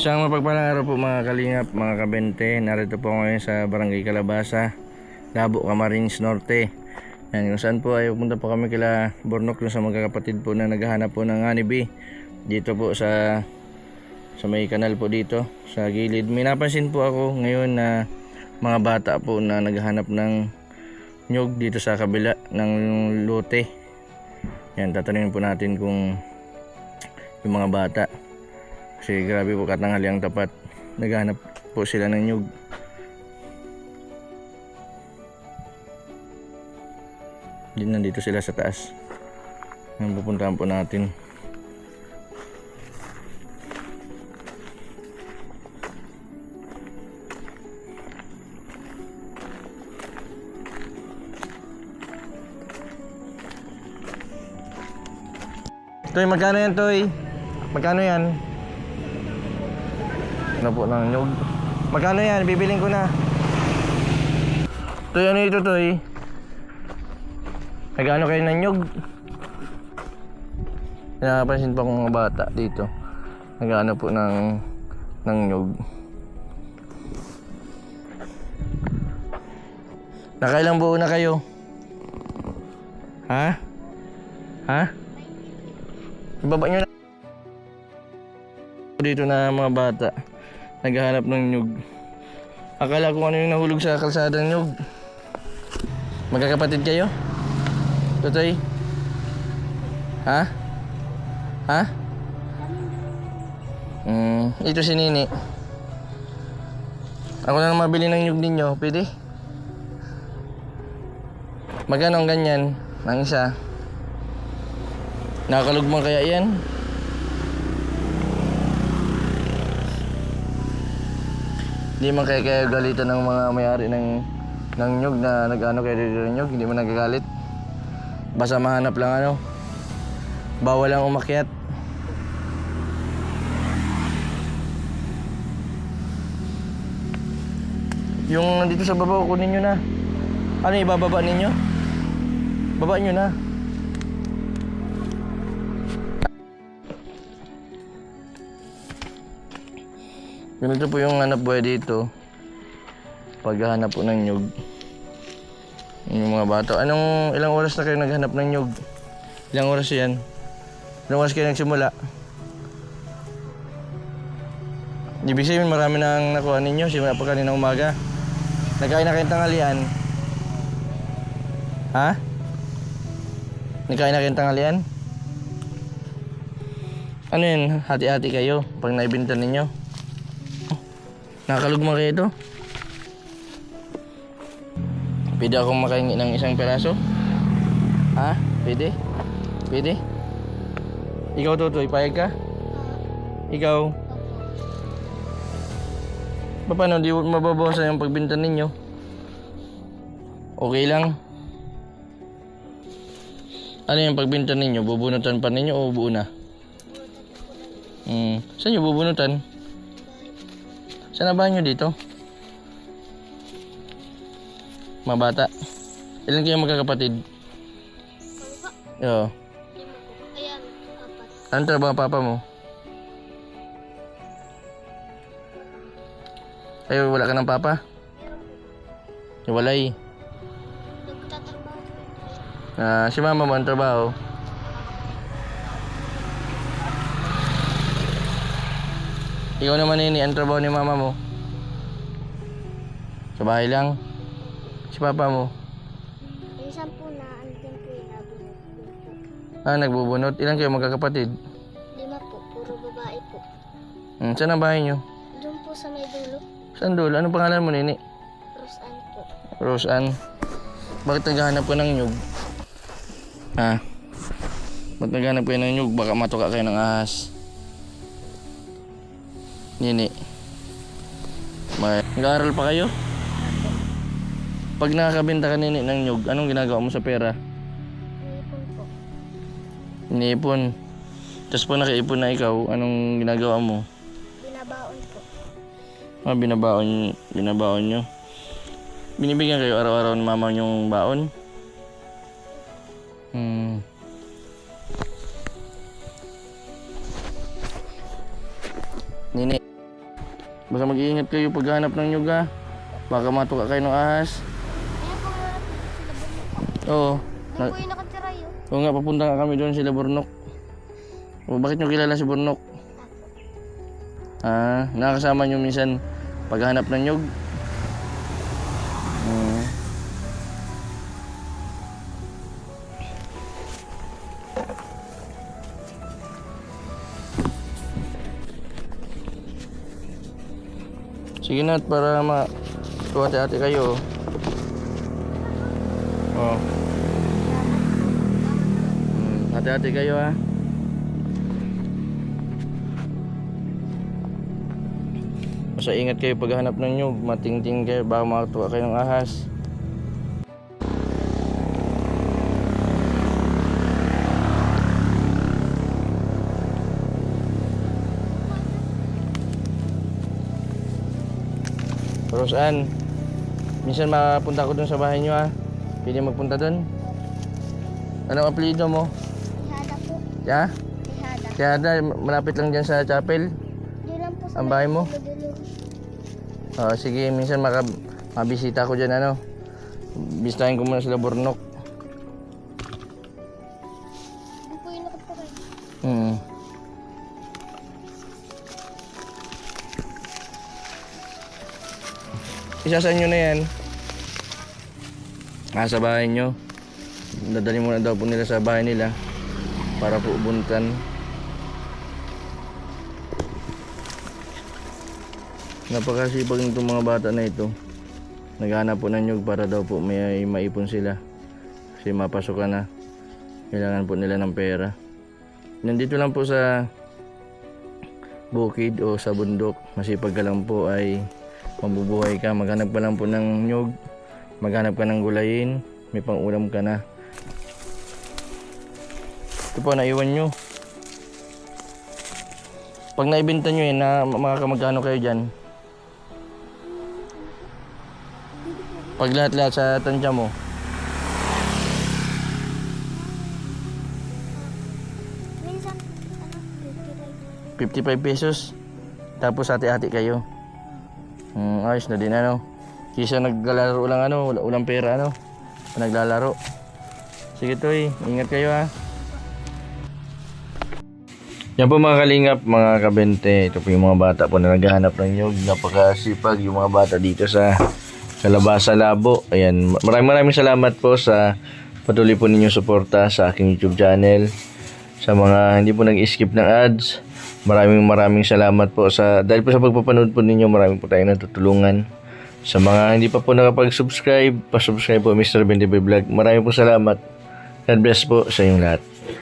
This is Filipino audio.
Isang mapagpalang araw po mga kalingap, mga kabente. Narito po ngayon sa Barangay Calabasa, Labo, Camarines Norte. Yan, kung saan po ay pupunta po kami kila Bornok sa magkakapatid po na naghahanap po ng honeybee. Dito po sa sa may kanal po dito sa gilid. May napansin po ako ngayon na mga bata po na naghahanap ng nyug dito sa kabila ng lote. Yan, tatanungin po natin kung yung mga bata. Kasi grabe po katanghali ang tapat. Naghahanap po sila ng nyug. Di nandito sila sa taas. Yan pupuntahan po natin. Toy, magkano yan, Toy? Magkano yan? Ano po ng nyug? Magkano yan? Bibiling ko na. Toy, ano ito, Toy? Nagano kayo ng nyug? Napapansin pa akong mga bata dito. Nagano po ng ng nyug. Nakailang buo na kayo? Ha? Ha? Ibaba nyo na. Dito na mga bata. Naghahanap ng nyug. Akala ko ano yung nahulog sa kalsadang nyug. Magkakapatid kayo? Tutoy? Ha? Ha? Hmm, ito si Nini. Ako na lang mabili ng nyug ninyo. Pwede? Magkano ang ganyan? Ang isa? Nakakalugmang kaya yan? Hindi man kaya kaya galitan ng mga may-ari ng ng nyug na nag-ano kaya dito ng nyug, hindi man nagagalit. Basta mahanap lang ano. Bawal lang umakyat. Yung nandito sa baba, kunin nyo na. Ano ibababa ninyo? Baba nyo na. Ganito po yung hanap buhay dito. Paghahanap po ng nyug. Yung mga bata. Anong ilang oras na kayo naghanap ng nyug? Ilang oras yan? Ilang oras kayo nagsimula? Ibig sabihin marami nang nakuha ninyo simula pa kanina umaga. Nagkain na kayong tanghalian? Ha? Nagkain na kayong tanghalian? Ano yun? Hati-hati kayo pag naibinta ninyo? Nakakalugma kayo ito? Pwede akong makahingi ng isang peraso? Ha? Pwede? Pwede? Ikaw, Totoy, payag ka? Ikaw? Pa- Paano di mababawasan yung pagbinta ninyo? Okay lang? Ano yung pagbinta ninyo? Bubunutan pa ninyo o buo na? Hmm. Saan yung bubunutan? Saan na ba nyo dito? Mga bata. Ilan kayo magkakapatid? Oo. Ayan, apat. Anong trabaho papa mo? Ay, wala ka ng papa? Walay. Nagtatrabaho. Ah, si mama mo ang trabaho. Ikaw naman ini ang trabaho ni mama mo. Sa bahay lang. Si papa mo. Minsan po na andyan po yung po. Ah, nagbubunot. Ilan kayo magkakapatid? Lima po, puro babae po. Hmm, saan ang bahay nyo? Doon po sa may dulo, Saan doon? Anong pangalan mo, Nini? Rosan po. Rose Ann. Bakit naghahanap ka ng nyug? Ha? Bakit naghahanap kayo ng nyug? Baka matuka kayo ng ahas. Nini. May... Nag-aaral pa kayo? Pag nakakabenta ka nini ng nyug, anong ginagawa mo sa pera? Ipon po. Iniipon. Tapos pag nakaipon na ikaw, anong ginagawa mo? Binabaon po. Ah, binabaon, binabaon nyo. Binibigyan kayo araw-araw ng mama yung baon? Hmm. Nini, Basta mag-iingat kayo paghanap ng nyug ha. Baka matuka kayo ng ahas. Oo. Doon po yung nakatira yun. Oo nga, papunta nga kami doon sila Burnok. O, bakit nyo kilala si Burnok? Ah, nakakasama nyo minsan paghanap ng nyug? Sige na, para ma... Tuwate-ate kayo. Oh. Hmm, hati-hati kayo ha. Basta ingat kayo paghahanap ng nyug, matingting kayo, baka makatuwa kayo ng ahas. Pero saan? Minsan mapunta ko dun sa bahay nyo ha. Pwede magpunta dun. Anong apelido mo? Tihada po. Ya? Tihada. Kaya da, malapit lang dyan sa chapel. Doon lang po sa Ang bahay mo? Oh, sige, minsan maka, mabisita ko dyan, ano. Bistahin ko muna sila Burnok. Doon po yung nakatira. Hmm. Isasan nyo na yan. Ah, sa bahay nyo. Dadali muna daw po nila sa bahay nila. Para po ubuntan. Napakasipag nitong mga bata na ito. Naghanap po ng nyug para daw po may maipon sila. Kasi mapasok na. Kailangan po nila ng pera. Nandito lang po sa bukid o sa bundok. Masipag ka lang po ay mabubuhay ka. Maghanap ka lang po ng nyug. Maghanap ka ng gulayin. May pangulam ka na. Ito po, naiwan nyo. Pag naibenta nyo yun, na makakamagkano kayo dyan? Pag lahat-lahat sa tansya mo, Minsan, ano, titira. 55 pesos. Tapos hati-hati kayo. Hmm, ayos na din ano. Kisa naglalaro lang ano, wala ulang pera ano. Naglalaro. Sige toy, ingat kayo ha. Yan po mga kalingap, mga kabente. Ito po yung mga bata po na naghahanap ng nyug. Napakasipag yung mga bata dito sa Kalabasa Labo. Ayan, maraming maraming salamat po sa patuloy po ninyong suporta sa aking YouTube channel. Sa mga hindi po nag-skip ng ads, maraming maraming salamat po sa dahil po sa pagpapanood po ninyo, maraming po tayong natutulungan. Sa mga hindi pa po nakapag-subscribe, pa-subscribe po Mr. Bendibe Vlog. Maraming po salamat. God bless po sa inyong lahat.